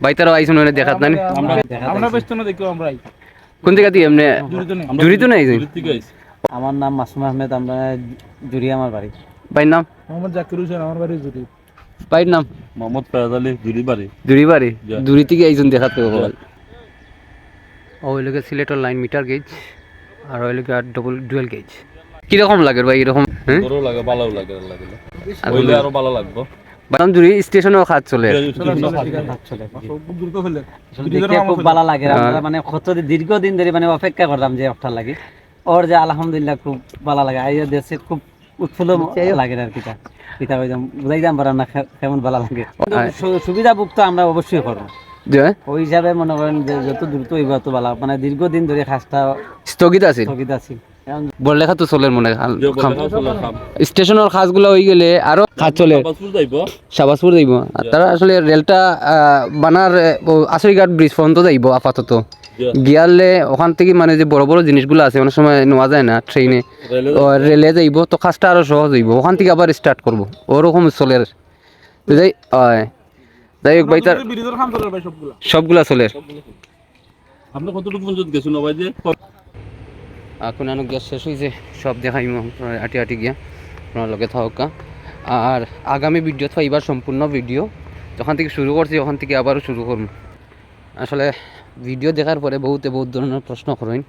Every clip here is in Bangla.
বাইতারও আইসুন মানে দেখাত না আমরা আমরা ব্যস্ত না দেখো আমরা কোন জায়গা দিয়ে এমনি জুড়ি তো নাই। আমার নাম মাসুম আহমেদ আমরা জুড়ি আমার বাড়ি। বাইর নাম? মোহাম্মদ জাকির হোসেন আমার বাড়ি জুড়ি। বাইর নাম? মোহাম্মদ ফেরাজ আলী জুরি বাড়ি। জুড়ি বাড়ি। জুড়ি থেকে আইসুন দেখাতে হবে ও ওই লোকে সিলেটের লাইন মিটার গেজ আর ওই লোকে আর ডবল ডুয়েল গেজ কীরকম লাগে ভাই এরকম হ্যাঁ? তোরও লাগে ভালো লাগে। আরও ভালো লাগবো। বাদাম জুড়ি স্টেশনেও খাত চলে। খুব ভালো লাগে। আমরা মানে কত দীর্ঘদিন ধরে মানে অপেক্ষা করতাম যে একটা লাগে। ওর যে আলহামদুলিল্লাহ খুব ভালো লাগে। আইয়া দেশে খুব উৎফুল্ল লাগে আর কিটা কিতা কইতাম বুঝাইতাম পারাম না কেমন ভালো লাগে। সুবিধা ভুক্ত আমরা অবশ্যই করব। ওই হিসাবে মনে করেন যে যত দ্রুত হইব তত ভালো মানে দীর্ঘদিন ধরে খাসটা স্থগিত আছে। স্থগিত আছে। এখন বড়লেখা তো চলে মনে স্টেশনের খাসগুলো হয়ে গেলে আরও খাত চলে। শাবাসপুর যাইব। তারা আসলে রেলটা আহ, বানার আশরিঘাট ব্রিজ পর্যন্ত যাইব আপাতত। গিয়ালে ওখান থেকে মানে যে বড় বড় জিনিসগুলো আছে অনেক সময় নেওয়া যায় না ট্রেনে। রেলে রেলে যাইব তো কাজটা আরও সহজ হইব। ওখান থেকে আবার স্টার্ট করব। ওরকম চলে যাই হয়। যাই হোক ভাই তার সবগুলা। সবগুলা চলে আপনি কতটুকু পর্যন্ত গেছেন ভাই যে? এখন আনো গ্যাস শেষ হয়েছে সব দেখাই আটি আটি গিয়া, আপনার লগে আর আগামী ভিডিও পাইবার সম্পূর্ণ ভিডিও যখন থেকে শুরু করছি, ওখান থেকে আবারও শুরু করুন আসলে ভিডিও দেখার পরে বহুতে বহুত ধরনের প্রশ্ন করেন,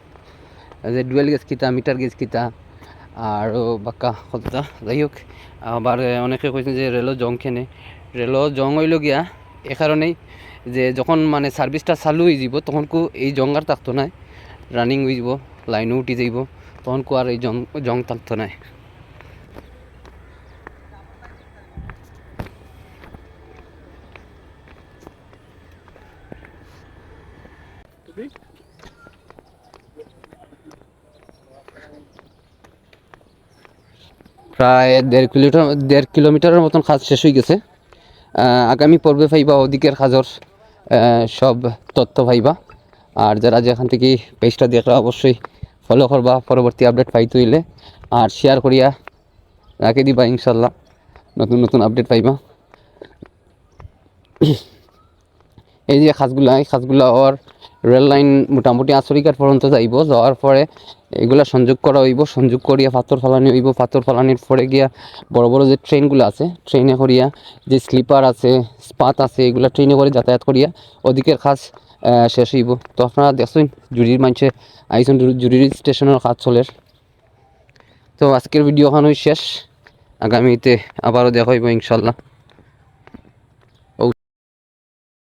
যে ডুয়েল গেজ কিতা, মিটার গেজ কিতা আর বাক্কা কথা যাই হোক, আবার অনেকে কইছেন যে রেলও জং খেনে, রেলও জং হইল গিয়া এ কারণেই যে যখন মানে সার্ভিসটা চালু হয়ে যাব তখন কো এই জঙ্গার থাকতো না রানিং হয়ে যাব লাইনও উঠি যাইব, তখন কো আর এই জং জং থাকতো নাই। প্রায় দেড় কিলোমিটার, দেড় কিলোমিটারের মতন কাজ শেষ হয়ে গেছে। আগামী পর্বে পাইবা ওদিকের কাজর সব তথ্য পাইবা আর যারা যেখান থেকে পেজটা দেখরা অবশ্যই ফলো করবা পরবর্তী আপডেট পাইতে হইলে আর শেয়ার করিয়া রাখে দিবা ইনশাল্লাহ নতুন নতুন আপডেট পাইবা। এই যে খাসগুলা এই খাসগুলা ওর রেল লাইন মোটামুটি আচরিকার পর্যন্ত যাইব। যাওয়ার পরে এগুলা সংযোগ করা হইব সংযোগ করিয়া পাথর ফালানি হইব। পাথর ফালানির পরে গিয়া বড় বড় যে ট্রেনগুলো আছে ট্রেনে করিয়া যে স্লিপার আছে স্পাত আছে এগুলা ট্রেনে করে যাতায়াত করিয়া ওদিকের আহ, শেষ হইব। তো আপনারা দেখছেন, জুরির মানুষে আইসন জুরির স্টেশনের কাজ চলে। তো আজকের ভিডিওখান শেষ। আগামীতে আবারও দেখা হইব ইনশাল্লাহ।